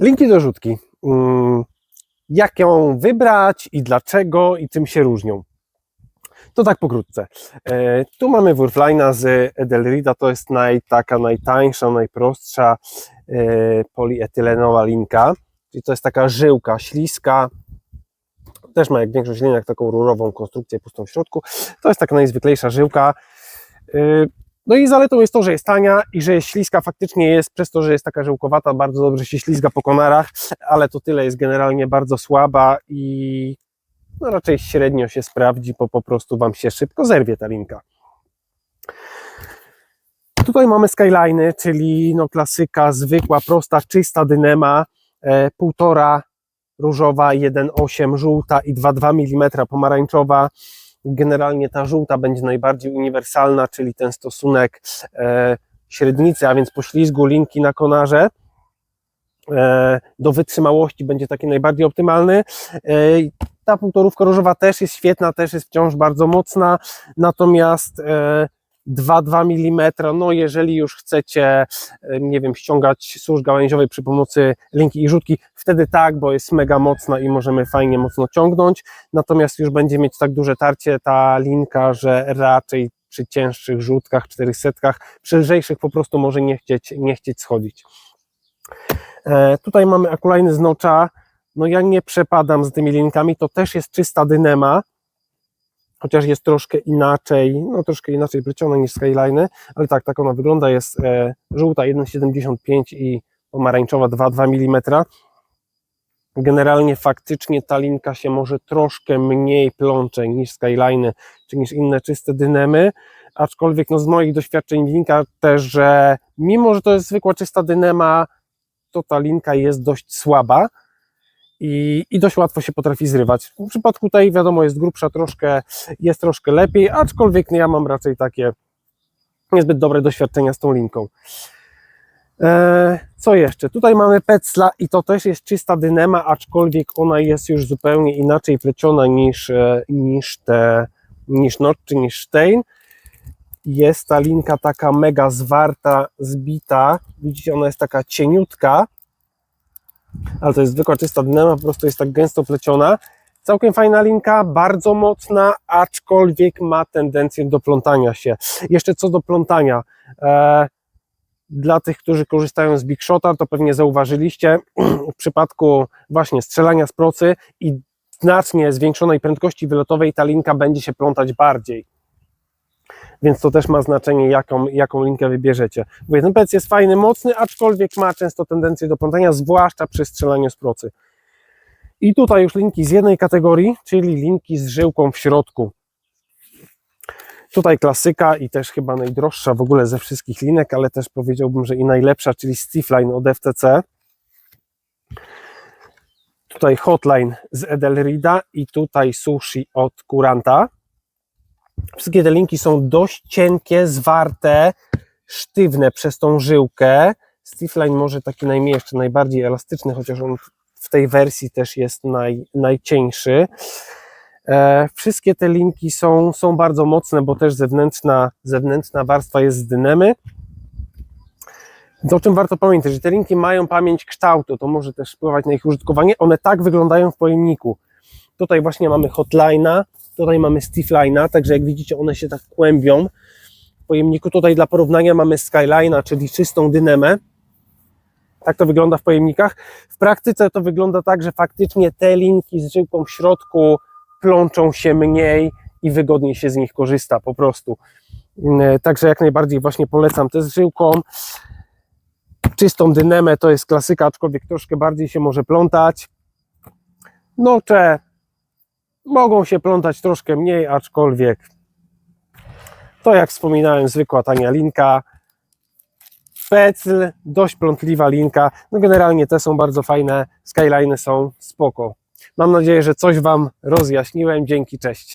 Linki do rzutki. Mm, Jak ją wybrać i dlaczego i czym się różnią? To tak pokrótce. E, Tu mamy Wurflina z Edelrida, to jest naj, taka najtańsza, najprostsza e, polietylenowa linka. Czyli to jest taka żyłka śliska. Też ma jak większość linek taką rurową konstrukcję pustą w środku. To jest taka najzwyklejsza żyłka. No i zaletą jest to, że jest tania i że jest śliska. Faktycznie jest, przez to, że jest taka żyłkowata, bardzo dobrze się ślizga po konarach, ale to tyle jest generalnie bardzo słaba i no raczej średnio się sprawdzi, bo po prostu Wam się szybko zerwie ta linka. Tutaj mamy skyline, czyli no klasyka, zwykła, prosta, czysta dynema, e, 1,5 różowa, 1,8 żółta i 2,2 mm pomarańczowa. Generalnie ta żółta będzie najbardziej uniwersalna, czyli ten stosunek e, średnicy, a więc poślizgu linki na konarze e, do wytrzymałości będzie taki najbardziej optymalny. E, ta półtorówka różowa też jest świetna, też jest wciąż bardzo mocna, natomiast 2,2 mm, no jeżeli już chcecie, e, nie wiem, ściągać służ gałęziowej przy pomocy linki i rzutki, wtedy tak, bo jest mega mocna i możemy fajnie mocno ciągnąć, natomiast już będzie mieć tak duże tarcie ta linka, że raczej przy cięższych rzutkach, 400, przy lżejszych po prostu może nie chcieć, nie chcieć schodzić. E, tutaj mamy akulajny z nocza, no ja nie przepadam z tymi linkami, to też jest czysta dynema, chociaż jest troszkę inaczej, no troszkę inaczej pleciona niż Skyline, ale tak, tak ona wygląda, jest e, żółta 1,75 i pomarańczowa 2,2 mm. Generalnie faktycznie ta linka się może troszkę mniej plącze niż Skyline, czy niż inne czyste dynemy, aczkolwiek no z moich doświadczeń wynika też, że mimo, że to jest zwykła czysta dynema, to ta linka jest dość słaba, i, i dość łatwo się potrafi zrywać. W przypadku tej wiadomo jest grubsza troszkę, jest troszkę lepiej, aczkolwiek ja mam raczej takie niezbyt dobre doświadczenia z tą linką. Eee, co jeszcze? Tutaj mamy Petzla i to też jest czysta dynema, aczkolwiek ona jest już zupełnie inaczej pleciona niż, e, niż te, niż Notch czy niż Stein. Jest ta linka taka mega zwarta, zbita. Widzicie, ona jest taka cieniutka, ale to jest zwykła czysta dynama, po prostu jest tak gęsto pleciona. Całkiem fajna linka, bardzo mocna, aczkolwiek ma tendencję do plątania się. Jeszcze co do plątania. E, dla tych, którzy korzystają z Big Shota, to pewnie zauważyliście, w przypadku właśnie strzelania z procy i znacznie zwiększonej prędkości wylotowej ta linka będzie się plątać bardziej. Więc to też ma znaczenie, jaką, jaką linkę wybierzecie. Mówię, ten pec jest fajny, mocny, aczkolwiek ma często tendencję do plątania, zwłaszcza przy strzelaniu z procy. I tutaj już linki z jednej kategorii, czyli linki z żyłką w środku. Tutaj klasyka i też chyba najdroższa w ogóle ze wszystkich linek, ale też powiedziałbym, że i najlepsza, czyli Stiffline od FTC. Tutaj Hotline z Edelrida i tutaj Sushi od Kuranta. Wszystkie te linki są dość cienkie, zwarte, sztywne przez tą żyłkę. Stiffline może taki najmniej, jeszcze najbardziej elastyczny, chociaż on w tej wersji też jest naj, najcieńszy. E, wszystkie te linki są, są bardzo mocne, bo też zewnętrzna, zewnętrzna warstwa jest z dynemy. O czym warto pamiętać, że te linki mają pamięć kształtu, to może też wpływać na ich użytkowanie. One tak wyglądają w pojemniku. Tutaj właśnie mamy hotline'a, tutaj mamy stiffline'a, także jak widzicie one się tak kłębią w pojemniku. Tutaj dla porównania mamy skyline'a, czyli czystą dynamę. Tak to wygląda w pojemnikach. W praktyce to wygląda tak, że faktycznie te linki z żyłką w środku plączą się mniej i wygodniej się z nich korzysta po prostu. Yy, Także jak najbardziej właśnie polecam te z żyłką. Czystą dynamę to jest klasyka, aczkolwiek troszkę bardziej się może plątać. Nocze mogą się plątać troszkę mniej, aczkolwiek to jak wspominałem, zwykła tania linka. Pecl, dość plątliwa linka. No generalnie te są bardzo fajne, skyline są spoko. Mam nadzieję, że coś Wam rozjaśniłem. Dzięki, cześć.